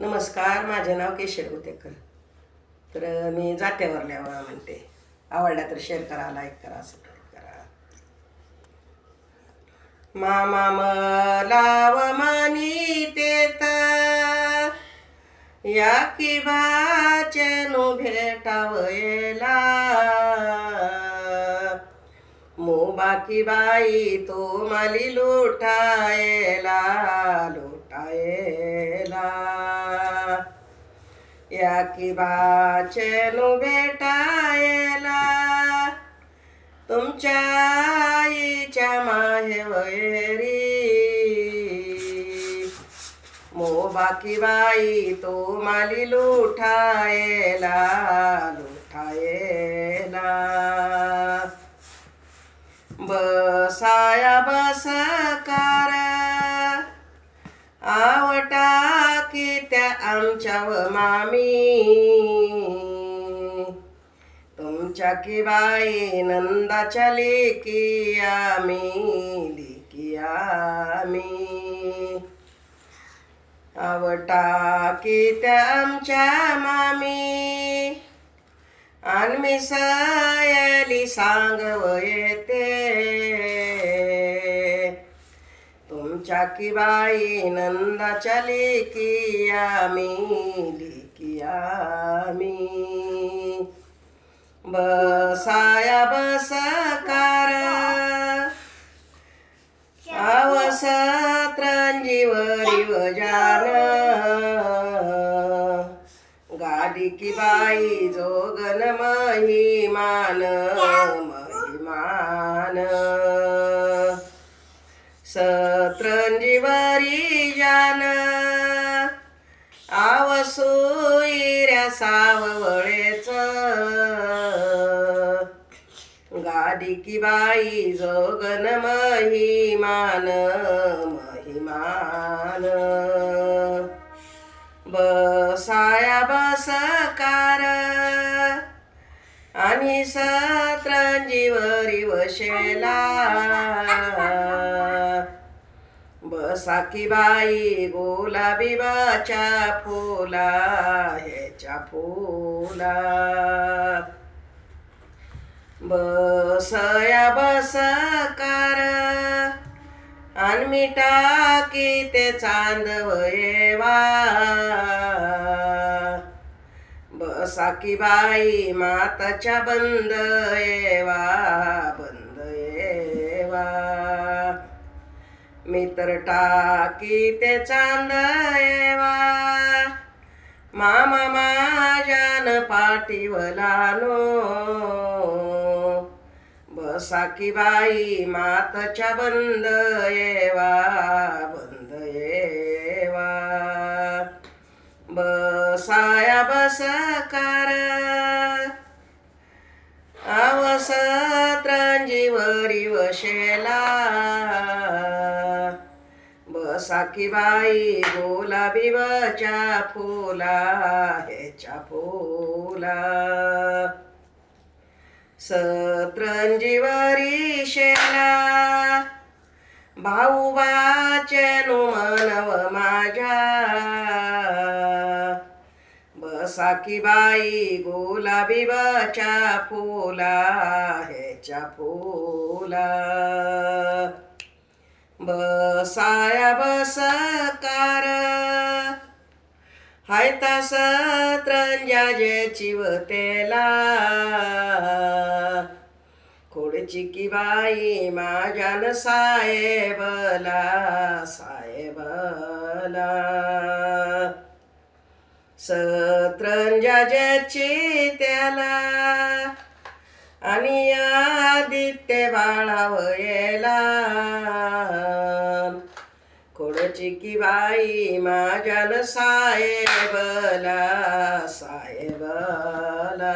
नमस्कार माझे नाव केशर गुतेकर. तर मी मी जात्यावरल्या म्हणते. आवडला तर शेअर करा लाईक करा सबस्क्राईब करा. मामा मला मानी तेत या की बाचेनु भेटावयला. मोबाकी बाई तो माली लुटायला लुटायला. बाकीबा भेटायला. तुमच्या आईच्या माहेवरी मोबाकी बाई तो माली लुठायला लुठायला. बसाया बसकार आमच्या व मामी. तुमच्या की बाई नंदाच्या लेकी आम्ही लेकी आम्ही. आवटा की त्या आमच्या मामी. आणि मी सयाली सांगव येते. चाकीबाई की बाई नंदाच्या लेकी आम्ही लेकी आम्ही बसाया बसकार. आवसत्रांजीवरी वजान गाडी की बाई जोगन महिमान महिमान. सावळेच गाडी की बाई जोगन महिमान महिमान. बसाया बसकार. आणि सत्रांजीवरी वशेला. साखीबाई की बाई फुला ह्याच्या फुला. बसया बसकार आणि मी टाकी ते चांदवयेवा बसा की बाई माताच्या बंद बंद येवा मी तर टाकी ते चांद येवा मामा माझ्यान पाठीवलानो बसा की बाई मातच्या बंद येवा बंद येवा बसाया बसकार अवसत्रांजीवरी वशेला. बसा बोला बाई फोला फुला ह्याच्या फुला. सत्रंजीवरी शेला भाऊ बाचनु मनव माझ्या. बसाकीबाई की बाई गुलाबीबाच्या फुला ह्याच्या फुला. बसाया बसकार हाय तास व चिवतेला. खोडची की बाई माझ्यान साहेबला साहेबला. सत्रंजाची त्याला आणि आदित्य बाळावयला खोडची की बाई माझ्यान साहेबला साहेबला.